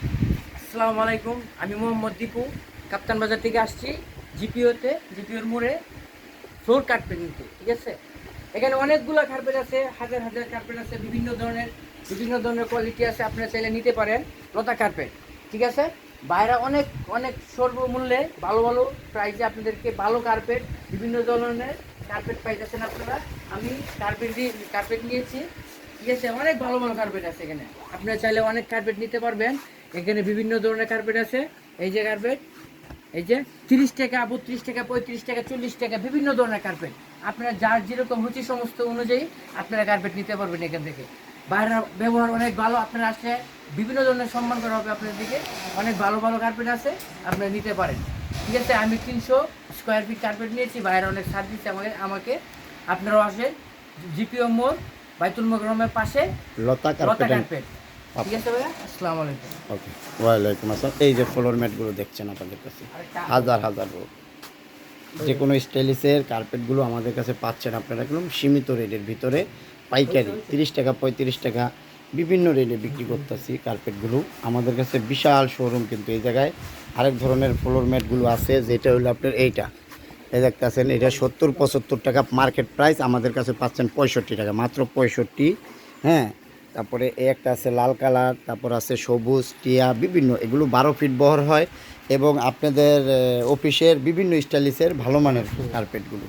আসসালামু আলাইকুম, আমি মোহাম্মদ দীপু, কাপ্তান বাজার থেকে আসছি জিপিওতে, জিপিওর মোড়ে ফ্লোর কার্পেট নিতে, ঠিক আছে? এখানে অনেকগুলো কার্পেট আছে, হাজার হাজার কার্পেট আছে, বিভিন্ন ধরনের বিভিন্ন ধরনের কোয়ালিটি আছে, আপনারা চাইলে নিতে পারেন লতা কার্পেট ঠিক আছে? বাইরে অনেক অনেক সর্বমূল্যে ভালো ভালো প্রাইসে আপনাদেরকে ভালো কার্পেট বিভিন্ন ধরনের কার্পেট পাইতেছেন আপনারা। আমি কার্পেট দিয়ে কার্পেট নিয়েছি। আছে অনেক ভালো ভালো কার্পেট আছে এখানে। আপনারা চাইলে অনেক কার্পেট নিতে পারবেন। এখানে বিভিন্ন ধরনের কার্পেট আছে। এই যে কার্পেট এই যে তিরিশ টাকা, বত্রিশ টাকা, পঁয়ত্রিশ টাকা, চল্লিশ টাকা, বিভিন্ন ধরনের কার্পেট আপনারা যার যেরকম রুচি, সমস্ত অনুযায়ী আপনারা কার্পেট নিতে পারবেন এখান থেকে। বাইরের ব্যবহার অনেক ভালো, আপনারা আসলে বিভিন্ন ধরনের সম্মান করা হবে আপনার দিকে। অনেক ভালো ভালো কার্পেট আছে, আপনারা নিতে পারেন। ঠিক আছে, আমি তিনশো স্কোয়ার ফিট কার্পেট নিয়েছি, বাইরে অনেক সার্ভিস আমাকে আমাকে। আপনারাও আসেন জিপিও মোড় বাইতুল মোকরমের পাশে লতা কার্পেট কার্পেট ঠিক আছে ভাইয়া? আসসালামু আলাইকুম। ওকে ওয়ালাইকুম আসসালাম। এই যে ফ্লোর ম্যাটগুলো দেখছেন আপনাদের কাছে? হাজার হাজার রোড যে কোনো স্টাইলিশের কার্পেটগুলো আমাদের কাছে পাচ্ছেন আপনারা একদম সীমিত রেটের ভিতরে। পাইকারি তিরিশ টাকা পঁয়ত্রিশ টাকা বিভিন্ন রেটে বিক্রি করতেছি কার্পেটগুলো আমাদের কাছে বিশাল শোরুম কিন্তু এই জায়গায় আরেক ধরনের ফ্লোর ম্যাটগুলো আছে যেটা হলো আপনার এইটা। এই দেখতেছেন, এটা সত্তর, পঁচাত্তর টাকা মার্কেট প্রাইস আমাদের কাছে পাচ্ছেন পঁয়ষট্টি টাকা, মাত্র পঁয়ষট্টি হ্যাঁ? তারপরে একটা আছে লাল কালার, তারপর আছে সবুজ, টিয়া, বিভিন্ন, এগুলো বারো ফিট বহর হয় এবং আপনাদের অফিসের বিভিন্ন স্টাইলিশের ভালো মানের কার্পেটগুলো